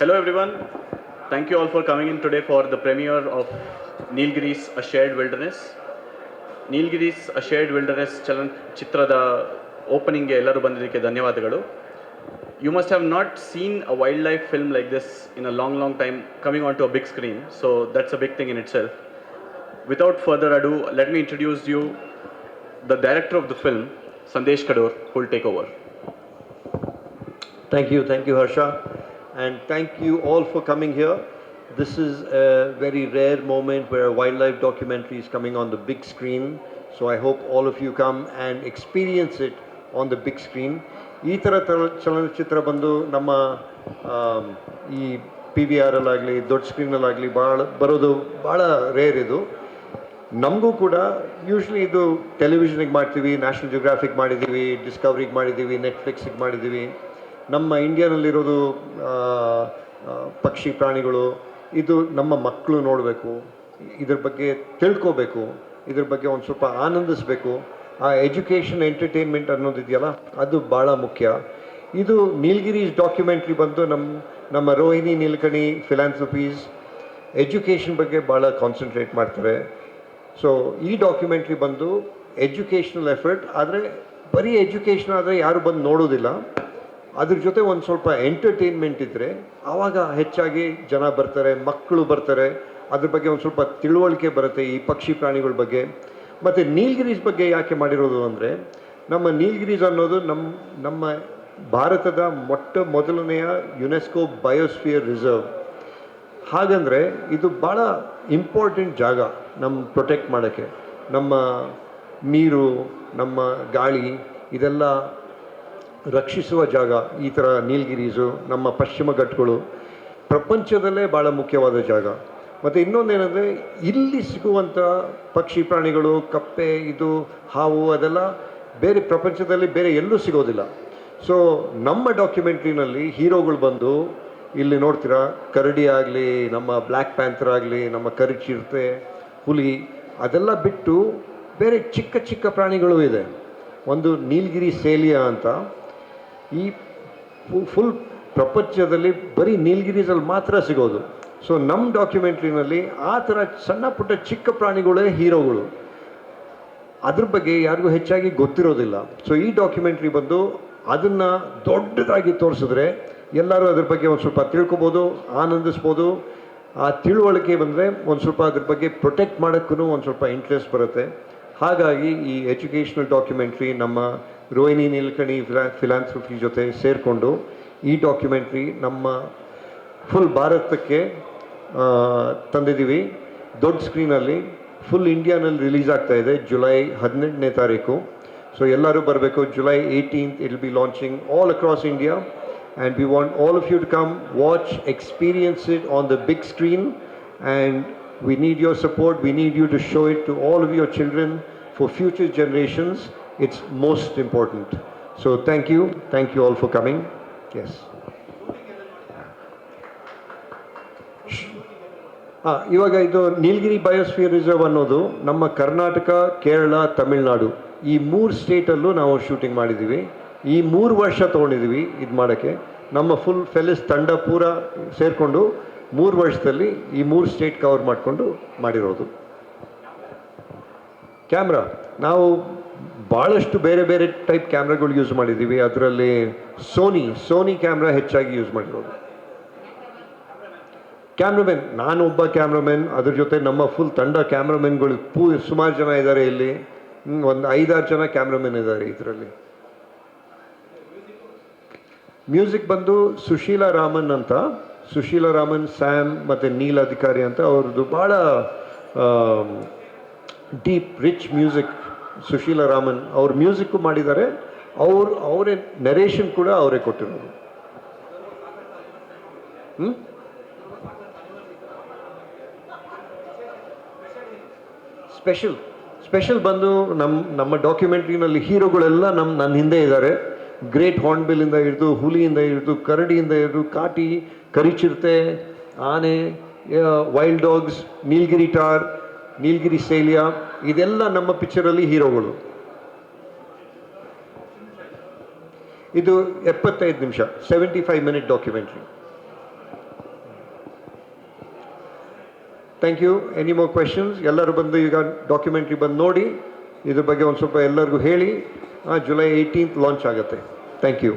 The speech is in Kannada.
Hello everyone. Thank you all for coming in today for the premiere of Nilgiris A Shared Wilderness. Nilgiris a shared wilderness ಚಲನಚಿತ್ರದ ಓಪನಿಂಗ್ಗೆ ಎಲ್ಲರೂ ಬಂದಿದ್ದಕ್ಕೆ ಧನ್ಯವಾದಗಳು you must have not seen a wildlife film like this in a long long time coming on to a big screen so that's a big thing in itself without further ado let me introduce you the director of the film Sandesh Kadur will take over Thank you, thank you, Harsha. And thank you all for coming here. This is a very rare moment where a wildlife documentary is coming on the big screen. So I hope all of you come and experience it on the big screen. ಈ ಥರ ತರ- ಚಲನಚಿತ್ರ ಬಂದು ನಮ್ಮ ಈ ಪಿ ವಿ ಆರಲ್ಲಾಗಲಿ ದೊಡ್ಡ ಸ್ಕ್ರೀನಲ್ಲಾಗಲಿ ಭಾಳ ಬರೋದು ಭಾಳ ರೇರ್ ಇದು ನಮಗೂ ಕೂಡ ಯೂಶ್ವಲಿ ಇದು ಟೆಲಿವಿಷನಿಗೆ ಮಾಡ್ತೀವಿ ನ್ಯಾಷನಲ್ ಜಿಯೋಗ್ರಾಫಿಕ್ ಮಾಡಿದ್ದೀವಿ ಡಿಸ್ಕವರಿಗೆ ಮಾಡಿದ್ದೀವಿ ನೆಟ್ಫ್ಲಿಕ್ಸಿಗೆ ಮಾಡಿದ್ದೀವಿ ನಮ್ಮ ಇಂಡಿಯಾನಲ್ಲಿರೋದು ಪಕ್ಷಿ ಪ್ರಾಣಿಗಳು, ಇದು ನಮ್ಮ ಮಕ್ಕಳು ನೋಡಬೇಕು, ಇದ್ರ ಬಗ್ಗೆ ತಿಳ್ಕೋಬೇಕು, ಇದ್ರ ಬಗ್ಗೆ ಒಂದು ಸ್ವಲ್ಪ ಆನಂದಿಸಬೇಕು. ಆ ಎಜುಕೇಷನ್, ಎಂಟರ್ಟೈನ್ಮೆಂಟ್ ಅನ್ನೋದಿದೆಯಲ್ಲ, ಅದು ಭಾಳ ಮುಖ್ಯ. ಇದು ನೀಲಗಿರಿ ಡಾಕ್ಯುಮೆಂಟ್ರಿ ಬಂದು ನಮ್ಮ ನಮ್ಮ ರೋಹಿಣಿ, ನೀಲಕಣಿ ಫಿಲಾನ್ಥ್ರಪೀಸ್ ಎಜುಕೇಷನ್ ಬಗ್ಗೆ ಭಾಳ ಕಾನ್ಸಂಟ್ರೇಟ್ ಮಾಡ್ತಾರೆ ಸೊ ಈ ಡಾಕ್ಯುಮೆಂಟ್ರಿ ಬಂದು ಎಜುಕೇಷ್ನಲ್ ಎಫರ್ಟ್, ಆದರೆ ಬರೀ ಎಜುಕೇಷನ್ ಆದರೆ ಯಾರು ಬಂದು ನೋಡೋದಿಲ್ಲ. ಅದ್ರ ಜೊತೆ ಒಂದು ಸ್ವಲ್ಪ ಎಂಟರ್ಟೈನ್ಮೆಂಟ್ ಇದ್ದರೆ ಆವಾಗ ಹೆಚ್ಚಾಗಿ ಜನ ಬರ್ತಾರೆ, ಮಕ್ಕಳು ಬರ್ತಾರೆ. ಅದ್ರ ಬಗ್ಗೆ ಒಂದು ಸ್ವಲ್ಪ ತಿಳುವಳಿಕೆ ಬರುತ್ತೆ ಈ ಪಕ್ಷಿ ಪ್ರಾಣಿಗಳ ಬಗ್ಗೆ. ಮತ್ತು ನೀಲ್ಗಿರೀಸ್ ಬಗ್ಗೆ ಯಾಕೆ ಮಾಡಿರೋದು ಅಂದರೆ, ನಮ್ಮ ನೀಲ್ಗಿರೀಸ್ ಅನ್ನೋದು ನಮ್ಮ ನಮ್ಮ ಭಾರತದ ಮೊಟ್ಟ ಮೊದಲನೆಯ ಯುನೆಸ್ಕೋ ಬಯೋಸ್ಫಿಯರ್ ರಿಸರ್ವ್. ಹಾಗಂದರೆ ಇದು ಭಾಳ ಇಂಪಾರ್ಟೆಂಟ್ ಜಾಗ ನಮ್ಮ ಪ್ರೊಟೆಕ್ಟ್ ಮಾಡೋಕ್ಕೆ. ನಮ್ಮ ನೀರು, ನಮ್ಮ ಗಾಳಿ, ಇದೆಲ್ಲ ರಕ್ಷಿಸುವ ಜಾಗ, ಈ ಥರ ನೀಲಗಿರೀಸು, ನಮ್ಮ ಪಶ್ಚಿಮ ಘಟ್ಟಗಳು, ಪ್ರಪಂಚದಲ್ಲೇ ಭಾಳ ಮುಖ್ಯವಾದ ಜಾಗ. ಮತ್ತು ಇನ್ನೊಂದೇನೆಂದರೆ, ಇಲ್ಲಿ ಸಿಗುವಂಥ ಪಕ್ಷಿ ಪ್ರಾಣಿಗಳು, ಕಪ್ಪೆ, ಇದು, ಹಾವು, ಅದೆಲ್ಲ ಬೇರೆ ಪ್ರಪಂಚದಲ್ಲಿ ಬೇರೆ ಎಲ್ಲೂ ಸಿಗೋದಿಲ್ಲ. ಸೊ ನಮ್ಮ ಡಾಕ್ಯುಮೆಂಟ್ರಿನಲ್ಲಿ ಹೀರೋಗಳು ಬಂದು, ಇಲ್ಲಿ ನೋಡ್ತೀರಾ, ಕರಡಿ ಆಗಲಿ, ನಮ್ಮ ಬ್ಲ್ಯಾಕ್ ಪ್ಯಾಂಥರ್ ಆಗಲಿ, ನಮ್ಮ ಕರಿಚಿರತೆ, ಹುಲಿ, ಅದೆಲ್ಲ ಬಿಟ್ಟು ಬೇರೆ ಚಿಕ್ಕ ಚಿಕ್ಕ ಪ್ರಾಣಿಗಳು ಇದೆ. ಒಂದು ನೀಲಗಿರಿ ಸೇಲಿಯಾ ಅಂತ ಈ ಫುಲ್ ಪ್ರಪಂಚದಲ್ಲಿ ಬರೀ ನೀಲಗಿರೀಸಲ್ಲಿ ಮಾತ್ರ ಸಿಗೋದು. ಸೊ ನಮ್ಮ ಡಾಕ್ಯುಮೆಂಟ್ರಿನಲ್ಲಿ ಆ ಥರ ಸಣ್ಣ ಪುಟ್ಟ ಚಿಕ್ಕ ಪ್ರಾಣಿಗಳೇ ಹೀರೋಗಳು. ಅದ್ರ ಬಗ್ಗೆ ಯಾರಿಗೂ ಹೆಚ್ಚಾಗಿ ಗೊತ್ತಿರೋದಿಲ್ಲ. ಸೊ ಈ ಡಾಕ್ಯುಮೆಂಟ್ರಿ ಬಂದು ಅದನ್ನು ದೊಡ್ಡದಾಗಿ ತೋರಿಸಿದ್ರೆ ಎಲ್ಲರೂ ಅದ್ರ ಬಗ್ಗೆ ಒಂದು ಸ್ವಲ್ಪ ತಿಳ್ಕೊಬೋದು, ಆನಂದಿಸ್ಬೋದು. ಆ ತಿಳುವಳಿಕೆ ಬಂದರೆ ಒಂದು ಸ್ವಲ್ಪ ಅದ್ರ ಬಗ್ಗೆ ಪ್ರೊಟೆಕ್ಟ್ ಮಾಡೋಕ್ಕೂ ಒಂದು ಸ್ವಲ್ಪ ಇಂಟ್ರೆಸ್ಟ್ ಬರುತ್ತೆ. ಹಾಗಾಗಿ ಈ ಎಜುಕೇಷ್ನಲ್ ಡಾಕ್ಯುಮೆಂಟ್ರಿ ನಮ್ಮ ರೋಹಿಣಿ ನೀಲ್ಕಣಿ ಫಿಲಾ ಫಿಲಾನ್ಥ್ರಫಿ ಜೊತೆ ಸೇರಿಕೊಂಡು ಈ ಡಾಕ್ಯುಮೆಂಟ್ರಿ ನಮ್ಮ ಫುಲ್ ಭಾರತಕ್ಕೆ ತಂದಿದ್ದೀವಿ. ದೊಡ್ಡ ಸ್ಕ್ರೀನಲ್ಲಿ ಫುಲ್ ಇಂಡಿಯಾನಲ್ಲಿ ರಿಲೀಸ್ ಆಗ್ತಾ ಇದೆ ಜುಲೈ ಹದಿನೆಂಟನೇ ತಾರೀಕು. ಸೊ ಎಲ್ಲರೂ ಬರಬೇಕು. July eighteenth it be launching all across India and we want all of you to come watch experience it on the big screen and we need your support we need you to show it to all of your children for future generations. It's most important. So thank you. Thank you all for coming. Yes. ಹಾಂ, ಇವಾಗ ಇದು ನೀಲಗಿರಿ ಬಯೋಸ್ಫಿಯರ್ ರಿಸರ್ವ್ ಅನ್ನೋದು ನಮ್ಮ ಕರ್ನಾಟಕ, ಕೇರಳ, ತಮಿಳುನಾಡು ಈ ಮೂರು ಸ್ಟೇಟಲ್ಲೂ ನಾವು ಶೂಟಿಂಗ್ ಮಾಡಿದ್ದೀವಿ ಈ ಮೂರು ವರ್ಷ ತೊಗೊಂಡಿದ್ದೀವಿ ಇದು ಮಾಡೋಕ್ಕೆ ನಮ್ಮ ಫುಲ್ ಫೆಲಿಸ್ ತಂಡ ಪೂರ ಸೇರಿಕೊಂಡು ಮೂರು ವರ್ಷದಲ್ಲಿ ಈ ಮೂರು ಸ್ಟೇಟ್ ಕವರ್ ಮಾಡಿಕೊಂಡು ಮಾಡಿರೋದು ಕ್ಯಾಮ್ರಾ ನಾವು ಭಾಳಷ್ಟು ಬೇರೆ ಬೇರೆ ಟೈಪ್ ಕ್ಯಾಮ್ರಾಗಳು ಯೂಸ್ ಮಾಡಿದ್ದೀವಿ. ಅದರಲ್ಲಿ ಸೋನಿ ಸೋನಿ ಕ್ಯಾಮ್ರಾ ಹೆಚ್ಚಾಗಿ ಯೂಸ್ ಮಾಡಿರೋದು. ಕ್ಯಾಮ್ರಮ್ಯಾನ್ ನಾನು ಒಬ್ಬ ಕ್ಯಾಮ್ರಾಮೆನ್ ಅದ್ರ ಜೊತೆ ನಮ್ಮ ಫುಲ್ ತಂಡ ಕ್ಯಾಮ್ರಾಮೆನ್ಗಳು ಪೂ, ಸುಮಾರು ಜನ ಇದ್ದಾರೆ ಇಲ್ಲಿ. ಒಂದು ಐದಾರು ಜನ ಕ್ಯಾಮ್ರಾಮೆನ್ ಇದ್ದಾರೆ ಇದರಲ್ಲಿ. ಮ್ಯೂಸಿಕ್ ಬಂದು ಸುಶೀಲಾ ರಾಮನ್ ಅಂತ. ಸುಶೀಲಾ ರಾಮನ್ ಸ್ಯಾಮ್ ಮತ್ತು ನೀಲ್ ಅಧಿಕಾರಿ ಅಂತ. ಅವ್ರದ್ದು ಭಾಳ deep rich music Sushila Raman ಅವ್ರ ಮ್ಯೂಸಿಕ್ಕು ಮಾಡಿದ್ದಾರೆ ಅವ್ರು, ಅವರೇ ನೆರೇಷನ್ ಕೂಡ ಅವರೇ ಕೊಟ್ಟಿರೋದು. ಹ್ಞೂ ಸ್ಪೆಷಲ್ ಸ್ಪೆಷಲ್ ಬಂದು ನಮ್ಮ ನಮ್ಮ ಡಾಕ್ಯುಮೆಂಟ್ರಿನಲ್ಲಿ ಹೀರೋಗಳೆಲ್ಲ ನಮ್ಮ ನನ್ನ ಹಿಂದೆ ಇದ್ದಾರೆ ಗ್ರೇಟ್ ಹಾರ್ನ್ಬಿಲ್ಲಿಂದ ಹಿಡಿದು, ಹುಲಿಯಿಂದ ಹಿಡಿದು, ಕರಡಿಯಿಂದ ಹಿಡಿದು, ಕಾಟಿ, ಕರಿಚಿರತೆ, ಆನೆ wild dogs Nilgiri tahr Nilgiri ಶೈಲಿಯ ಇದೆಲ್ಲ ನಮ್ಮ ಪಿಕ್ಚರಲ್ಲಿ ಹೀರೋಗಳು. ಇದು ಎಪ್ಪತ್ತೈದು ನಿಮಿಷ seventy five minute documentary thank you any more questions ಎಲ್ಲರೂ ಬಂದು ಈಗ ಡಾಕ್ಯುಮೆಂಟ್ರಿ ಬಂದು ನೋಡಿ, ಇದ್ರ ಬಗ್ಗೆ ಒಂದು ಸ್ವಲ್ಪ ಎಲ್ಲರಿಗೂ ಹೇಳಿ. ಜುಲೈ ಏಯ್ಟೀನ್ತ್ ಲಾಂಚ್ ಆಗುತ್ತೆ. Thank you